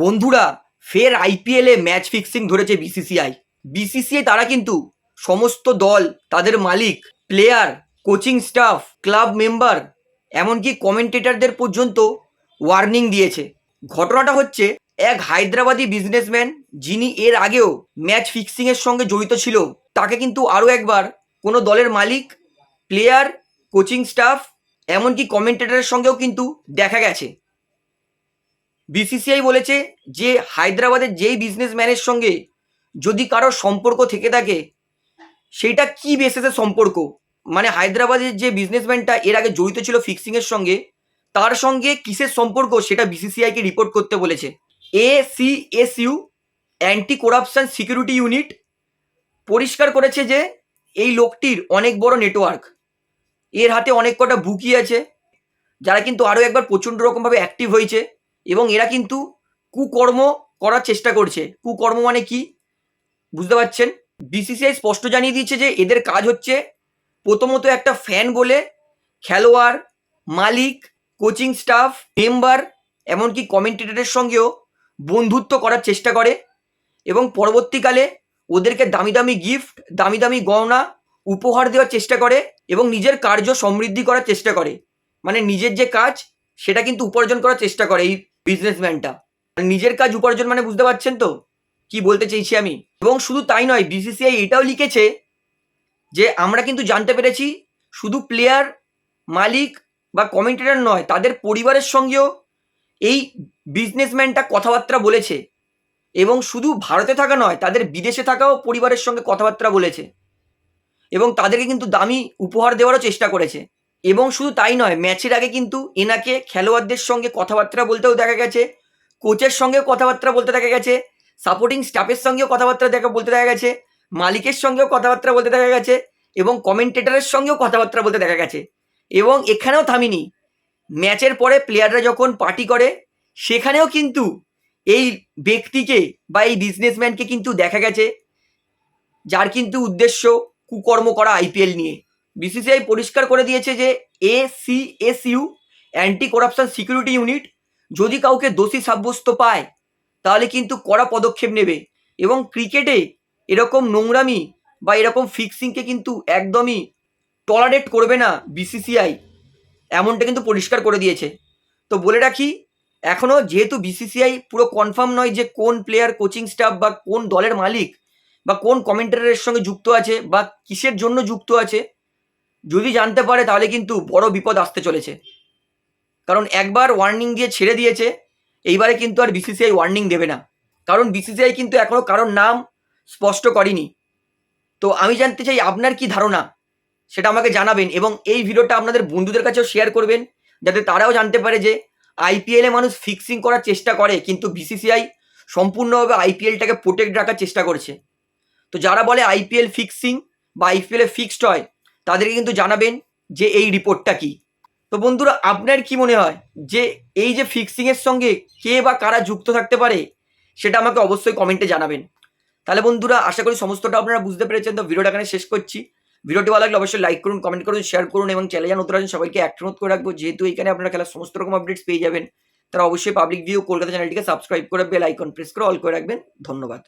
বন্ধুরা, ফের আইপিএলে ম্যাচ ফিক্সিং ধরেছে বিসিসিআই বিসিসিআই তারা কিন্তু সমস্ত দল, তাদের মালিক player coaching staff club member এমনকি কমেন্টেটারদের পর্যন্ত ওয়ার্নিং দিয়েছে। ঘটনাটা হচ্ছে, এক হায়দ্রাবাদি বিজনেসম্যান যিনি এর আগেও ম্যাচ ফিক্সিংয়ের সঙ্গে জড়িত ছিল, তাকে কিন্তু আরও একবার কোনো দলের মালিক প্লেয়ার কোচিং স্টাফ এমনকি কমেন্টেটারের সঙ্গেও কিন্তু দেখা গেছে। বিসিসিআই বলেছে যে হায়দ্রাবাদের যেই বিজনেসম্যানের সঙ্গে যদি কারোর সম্পর্ক থেকে থাকে, সেইটা কি বেসিসে সম্পর্ক? মানে হায়দ্রাবাদের যে বিজনেসম্যানটা এর আগে জড়িত ছিল ফিক্সিংয়ের সঙ্গে, তার সঙ্গে কিসের সম্পর্ক সেটা বিসিসিআইকে রিপোর্ট করতে বলেছে। A C S U anti corruption security unit পরিষ্কার করেছে যে এই লোকটির অনেক বড় নেটওয়ার্ক এর হাতে অনেক কটা বুকি আছে, যারা কিন্তু আরও একবার প্রচণ্ড রকমভাবে অ্যাক্টিভ হয়েছে। এবং এরা কিন্তু কুকর্ম করার চেষ্টা করছে। কুকর্ম মানে কি? বুঝতে পারছেন? বিসিসিআই স্পষ্ট জানিয়ে দিয়েছে যে এদের কাজ হচ্ছে প্রথমত একটা ফ্যান বলে খেলোয়াড়, মালিক কোচিং স্টাফ মেম্বার এমনকি কমেন্টেটরের সঙ্গেও বন্ধুত্ব করার চেষ্টা করে এবং পরবর্তীকালে ওদেরকে দামি দামি গিফট দামি দামি গহনা উপহার দেওয়ার চেষ্টা করে এবং নিজের কার্য সমৃদ্ধি করার চেষ্টা করে। মানে নিজের যে কাজ, সেটা কিন্তু উপার্জন করার চেষ্টা করে। এই বিজনেসম্যানটা নিজের কাজ উপার্জন মানে বুঝতে পারছেন তো? কি বলতে চাইছি আমি? এবং শুধু তাই নয় বিসিসিআই এটাও লিখেছে যে আমরা কিন্তু জানতে পেরেছি শুধু প্লেয়ার মালিক বা কমেন্টেটর নয়, তাদের পরিবারের সঙ্গেও এই বিজনেসম্যানটা কথাবার্তা বলেছে। এবং শুধু ভারতে থাকা নয়, তাদের বিদেশে থাকাও পরিবারের সঙ্গে কথাবার্তা বলেছে। এবং তাদেরকে কিন্তু দামি উপহার দেওয়ারও চেষ্টা করেছে। এবং শুধু তাই নয় ম্যাচের আগে কিন্তু এনাকে খেলোয়াড়দের সঙ্গে কথাবার্তা বলতেও দেখা গেছে কোচের সঙ্গেও কথাবার্তা বলতে দেখা গেছে সাপোর্টিং স্টাফের সঙ্গেও কথাবার্তা দেখা, বলতে দেখা গেছে, মালিকের সঙ্গেও কথাবার্তা বলতে দেখা গেছে এবং কমেন্টেটারের সঙ্গেও কথাবার্তা বলতে দেখা গেছে। এবং এখানেও থামিনি। ম্যাচের পরে প্লেয়াররা যখন পার্টি করে, সেখানেও কিন্তু এই ব্যক্তিকে বা এই বিজনেসম্যানকে কিন্তু দেখা গেছে, যার কিন্তু উদ্দেশ্য কুকর্ম করা আইপিএল নিয়ে। বিসিসিআই পরিষ্কার করে দিয়েছে যে A C S U anti corruption security unit যদি কাউকে দোষী সাব্যস্ত পায়, তাহলে কিন্তু কড়া পদক্ষেপ নেবে। এবং ক্রিকেটে এরকম নোংরামি বা এরকম ফিক্সিংকে কিন্তু একদমই টলারেট করবে না বিসিসিআই এমনটা কিন্তু পরিষ্কার করে দিয়েছে। তো বলে রাখি এখনও যেহেতু বিসিসিআই পুরো কনফার্ম নয় যে কোন প্লেয়ার কোচিং স্টাফ বা কোন দলের মালিক বা কোন কমেন্টারের সঙ্গে যুক্ত আছে বা কিসের জন্য যুক্ত আছে যদি জানতে পারে তাহলে কিন্তু বড় বিপদ আসতে চলেছে। কারণ একবার ওয়ার্নিং দিয়ে ছেড়ে দিয়েছে, এইবারে কিন্তু আর বিসিসিআই ওয়ার্নিং দেবে না। কারণ বিসিসিআই কিন্তু এখনও কারোর নাম স্পষ্ট করেনি। তো আমি জানতে চাই আপনার কি ধারণা? সেটা আমাকে জানাবেন এবং এই ভিডিওটা আপনাদের বন্ধুদের কাছেও শেয়ার করবেন, যাতে তারাও জানতে পারে যে আইপিএলে মানুষ ফিক্সিং করার চেষ্টা করে, কিন্তু বিসিসিআই সম্পূর্ণভাবে আইপিএলটাকে প্রোটেক্ট রাখার চেষ্টা করছে। তো যারা বলে আইপিএল ফিক্সিং বা আইপিএলে ফিক্সড হয় তাদেরকে কিন্তু জানাবেন যে এই রিপোর্টটা কি। তো বন্ধুরা, আপনার কি মনে হয় যে এই যে ফিক্সিংয়ের সঙ্গে কে বা কারা যুক্ত থাকতে পারে, সেটা আমাকে অবশ্যই কমেন্টে জানাবেন। তাহলে বন্ধুরা, আশা করি সমস্তটা আপনারা বুঝতে পেরেছেন। তো ভিডিওটা এখানে শেষ করছি। ভিডিওটি ভালো লাগলে অবশ্যই লাইক করুন কমেন্ট করুন শেয়ার করুন এবং চ্যানেল নতুন আছেন, সবাইকে একটা করে রাখব, যেহেতু এখানে আপনারা খেলার সমস্ত রকম আপডেটস পেয়ে যাবেন, তারা অবশ্যই পাবলিক ভিউ কলকাতা চ্যানেলটিকে সাবস্ক্রাইব করে বেল আইকন প্রেস করে অল করে রাখবেন। ধন্যবাদ।